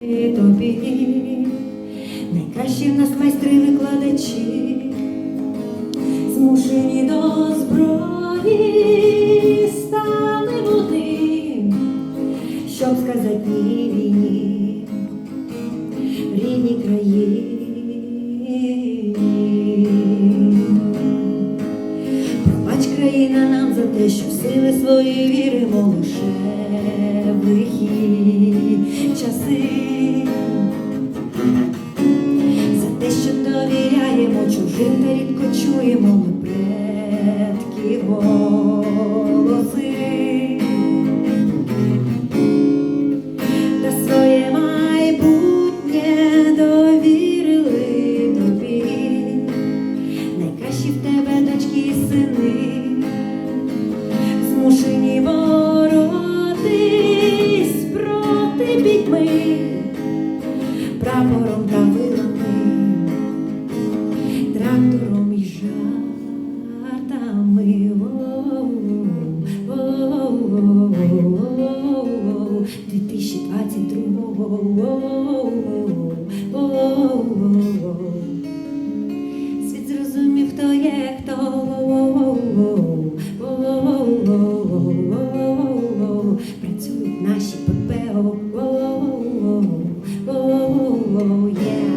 тобі, найкращі в нас майстри викладачі, змушені до зброї стали вони, щоб сказати ні війні в рідній країні. Пробач країна нам за те, що сили свої віримо лише в лихі чужим та чуємо ми предків голоси. Та своє майбутнє довірили тобі найкращі в тебе дочки сини, змушені боротись проти пітьми, прапором та вилами, 2022 Світ зрозумів, хто є хто. Працюють наші ППО. Є